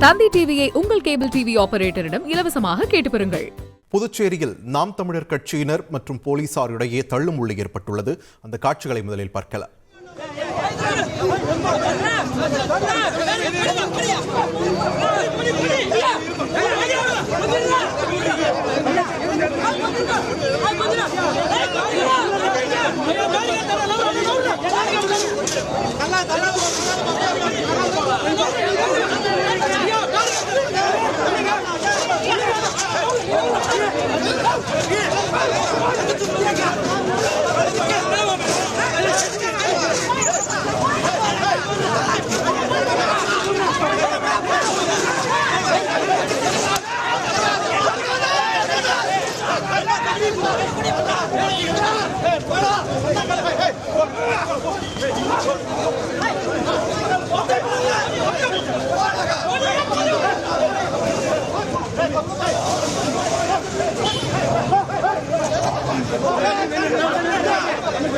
தந்தி டிவியை உங்கள் cable TV ஆபரேட்டரிடம் இலவசமாக கேட்டு பெறுங்கள் புதுச்சேரியில் நாம் தமிழர் கட்சியினர் மற்றும் போலீசார் இடையே தள்ளுமுள்ளு ஏற்பட்டுள்ளது அந்த காட்சிகளை முதலில் பார்க்கலாம் Hey!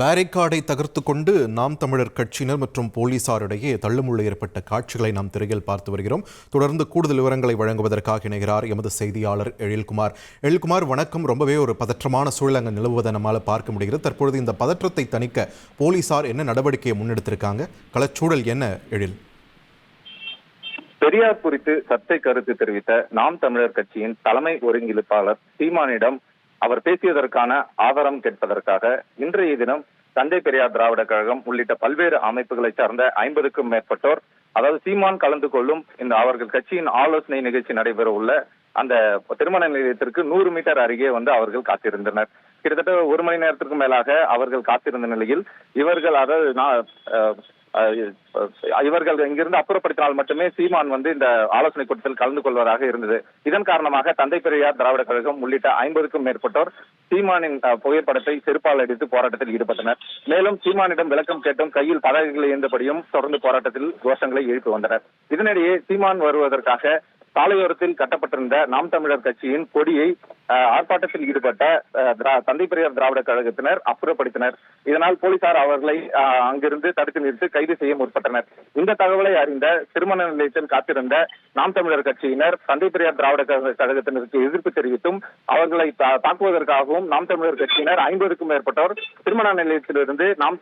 பேரிகார்டை தகர்த்து கொண்டு நாம் தமிழர் கட்சியினர் மற்றும் போலீசாரிடையே தள்ளுமுள்ள ஏற்பட்ட காட்சிகளை நாம் திரையில் பார்த்து வருகிறோம். தொடர்ந்து கூடுதல் விவரங்களை வழங்குவதற்காக இணைகிறார் எமது செய்தியாளர் எழில்குமார். எழில்குமார் வணக்கம். ரொம்பவே ஒரு பதற்றமான சூழல் அங்கே நிலவுவதை நம்மால் பார்க்க முடிகிறது. தற்பொழுது இந்த பதற்றத்தை தணிக்க போலீசார் என்ன நடவடிக்கையை முன்னெடுத்திருக்காங்க? களச்சூழல் என்ன எழில்? பெரியார் குறித்து சர்ச்சை கருத்து தெரிவித்த நாம் தமிழர் கட்சியின் தலைமை ஒருங்கிணைப்பாளர் சீமானிடம் அவர் பேசியதற்கான ஆதாரம் கேட்பதற்காக இன்றைய தினம் தந்தை பெரியார் திராவிட கழகம் உள்ளிட்ட பல்வேறு அமைப்புகளை சார்ந்த ஐம்பதுக்கும் மேற்பட்டோர் அதாவது சீமான் கலந்து கொள்ளும் இந்த அவர்கள் கட்சியின் ஆலோசனை நிகழ்ச்சி நடைபெற உள்ள அந்த திருமண நிலையத்திற்கு நூறு மீட்டர் அருகே வந்து அவர்கள் காத்திருந்தனர். கிட்டத்தட்ட ஒரு மணி நேரத்திற்கு மேலாக அவர்கள் காத்திருந்த நிலையில் இவர்கள் அதாவது நான் இவர்கள் இங்கிருந்து அப்புறப்படுத்தினால் மட்டுமே சீமான் வந்து இந்த ஆலோசனை கூட்டத்தில் கலந்து கொள்வதாக இருந்தது. இதன் காரணமாக தந்தை பெரியார் திராவிட கழகம் உள்ளிட்ட ஐம்பதுக்கும் மேற்பட்டோர் சீமானின் புகைப்படத்தை செருப்பால் அடித்து போராட்டத்தில் ஈடுபட்டனர். மேலும் சீமானிடம் விளக்கம் கேட்டும் கையில் பதவிகளை இருந்தபடியும் தொடர்ந்து போராட்டத்தில் கோஷங்களை எழுப்பி வந்தனர். இதனிடையே சீமான் வருவதற்காக சாலையோரத்தில் கட்டப்பட்டிருந்த நாம் தமிழர் கட்சியின் கொடியை ஆர்ப்பாட்டத்தில் ஈடுபட்ட தந்தை பெரியார் திராவிட கழகத்தினர் அப்புறப்படுத்தினர். இதனால் போலீசார் அவர்களை அங்கிருந்து தடுத்து நிறுத்தி கைது செய்ய முற்பட்டனர். இந்த தகவலை அறிந்த திருமண நிலையத்தில் காத்திருந்த நாம் தமிழர் கட்சியினர் தந்தை பெரியார் திராவிட கழகத்தினருக்கு எதிர்ப்பு தெரிவித்தும் அவர்களை தாக்குவதற்காகவும் நாம் தமிழர் கட்சியினர் ஐம்பதுக்கும் மேற்பட்டோர் திருமண நிலையத்திலிருந்து நாம்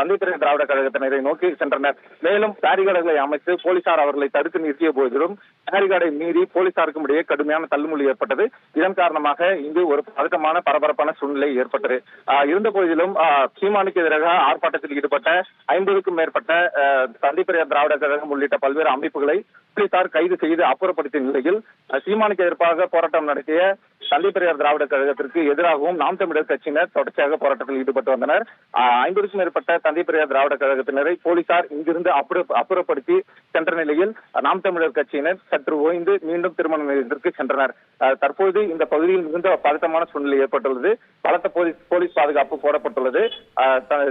தந்தை பெரியார் திராவிட கழகத்தினரை நோக்கி சென்றனர். மேலும் பேரிகார்டுகளை அமைத்து போலீசார் அவர்களை தடுத்து நிறுத்திய போதிலும் பேரிகார்டை மீறி போலீசாருக்கும் இடையே கடுமையான தள்ளுமுள்ளி ஏற்பட்டது. இதன் காரணமாக இங்கு ஒரு பதட்டமான பரபரப்பான சூழ்நிலை ஏற்பட்டது. இருந்த போதிலும் சீமானுக்கு எதிராக ஆர்ப்பாட்டத்தில் ஈடுபட்ட ஐம்பதுக்கும் மேற்பட்ட ஆஹ் திராவிட கழகம் உள்ளிட்ட பல்வேறு அமைப்புகளை போலீசார் கைது செய்து அப்புறப்படுத்திய நிலையில் சீமானுக்கு எதிர்ப்பாக போராட்டம் நடத்திய தந்தை பெரியார் திராவிட கழகத்திற்கு எதிராகவும் நாம் தமிழர் கட்சியினர் தொடர்ச்சியாக போராட்டத்தில் ஈடுபட்டு வந்தனர். ஐம்பதுக்கும் மேற்பட்ட தந்தை பெரியார் திராவிட கழகத்தினரை போலீசார் இங்கிருந்து அப்புறப்படுத்தி சென்ற நிலையில் நாம் தமிழர் கட்சியினர் சற்று ஓய்ந்து மீண்டும் திருமண நிலையத்திற்கு சென்றனர். தற்போது இந்த பகுதியில் மிகுந்த பதட்டமான சூழ்நிலை ஏற்பட்டுள்ளது. பலத்த போலீஸ் போலீஸ் பாதுகாப்பு போடப்பட்டுள்ளது.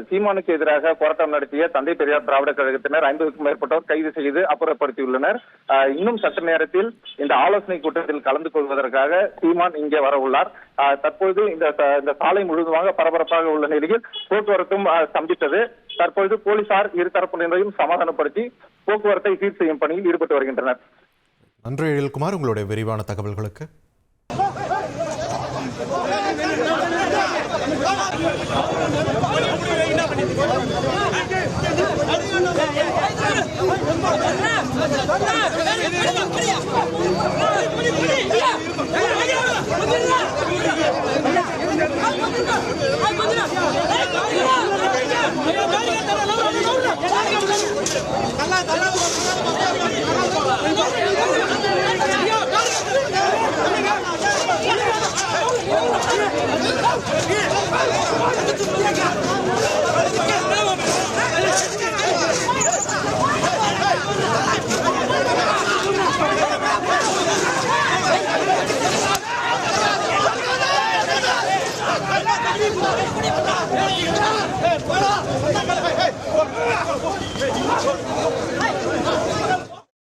சீமானுக்கு எதிராக போராட்டம் நடத்திய தந்தை பெரியார் திராவிட கழகத்தினர் ஐம்பதுக்கும் மேற்பட்டோர் கைது செய்து அப்புறப்படுத்தியுள்ளனர். இன்னும் சற்று நேரத்தில் இந்த ஆலோசனை கூட்டத்தில் கலந்து கொள்வதற்காக சீமான் இங்கே வர உள்ளார். ஆஹ் தற்போது இந்த இந்த சாலை முழுவதுமாக பரபரப்பாக உள்ள நிலையில் போக்குவரத்தும் ஆஹ் ஸ்தம்பித்தது. தற்பொழுது போலீசார் இருதரப்பினரையும் சமாதானப்படுத்தி போக்குவரத்தை சீர் செய்யும் பணியில் ஈடுபட்டு வருகின்றனர். நன்றி எழில்குமார். உங்களுடைய விரிவான தகவல்களுக்கு. என்ன Hey, you